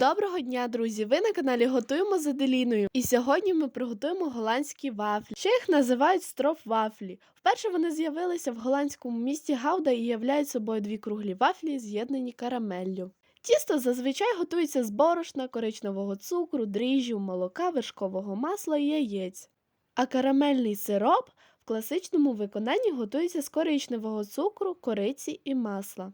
Доброго дня, друзі! Ви на каналі Готуємо з Аделіною. І сьогодні ми приготуємо голландські вафлі. Ще їх називають строф вафлі. Вперше вони з'явилися в голландському місті Гауда і являють собою дві круглі вафлі, з'єднані карамеллю. Тісто зазвичай готується з борошна, коричневого цукру, дріжджів, молока, вершкового масла і яєць. А карамельний сироп в класичному виконанні готується з коричневого цукру, кориці і масла.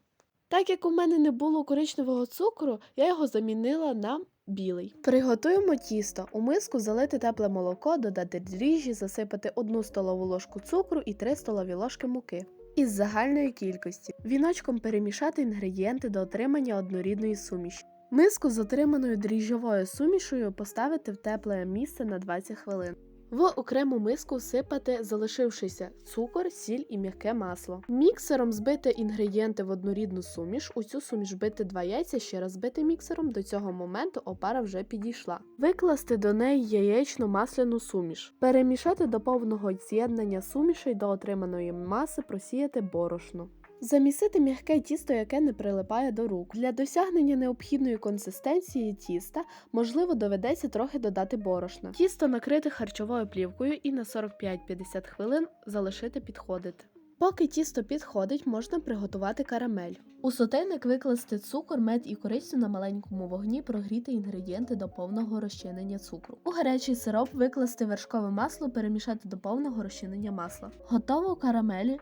Так як у мене не було коричневого цукру, я його замінила на білий. Приготуємо тісто. У миску залити тепле молоко, додати дріжджі, засипати 1 столову ложку цукру і 3 столові ложки муки. Із загальної кількості. Віночком перемішати інгредієнти до отримання однорідної суміші. Миску з отриманою дріжджовою сумішою поставити в тепле місце на 20 хвилин. В окрему миску всипати залишившийся цукор, сіль і м'яке масло. Міксером збити інгредієнти в однорідну суміш. У цю суміш бити два яйця, ще раз збити міксером. До цього моменту опара вже підійшла. Викласти до неї яєчну масляну суміш. Перемішати до повного з'єднання сумішей до отриманої маси, просіяти борошно. Замісити м'яке тісто, яке не прилипає до рук. Для досягнення необхідної консистенції тіста, можливо, доведеться трохи додати борошна. Тісто накрити харчовою плівкою і на 45-50 хвилин залишити підходити. Поки тісто підходить, можна приготувати карамель. У сотейник викласти цукор, мед і корицю на маленькому вогні, прогріти інгредієнти до повного розчинення цукру. У гарячий сироп викласти вершкове масло, перемішати до повного розчинення масла. Готову карамель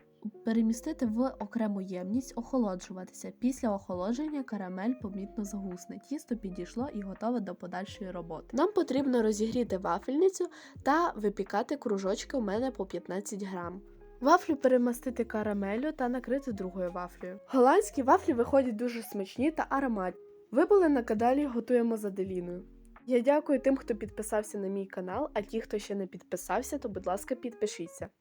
перемістити в окрему ємність, охолоджуватися. Після охолодження карамель помітно загусне. Тісто підійшло і готове до подальшої роботи. Нам потрібно розігріти вафельницю та випікати кружочки у мене по 15 грам. Вафлю перемастити карамелю та накрити другою вафлею. Голландські вафлі виходять дуже смачні та ароматні. Ви були на каналі Готуємо за Деліною. Я дякую тим, хто підписався на мій канал, а ті, хто ще не підписався, то будь ласка, підпишіться.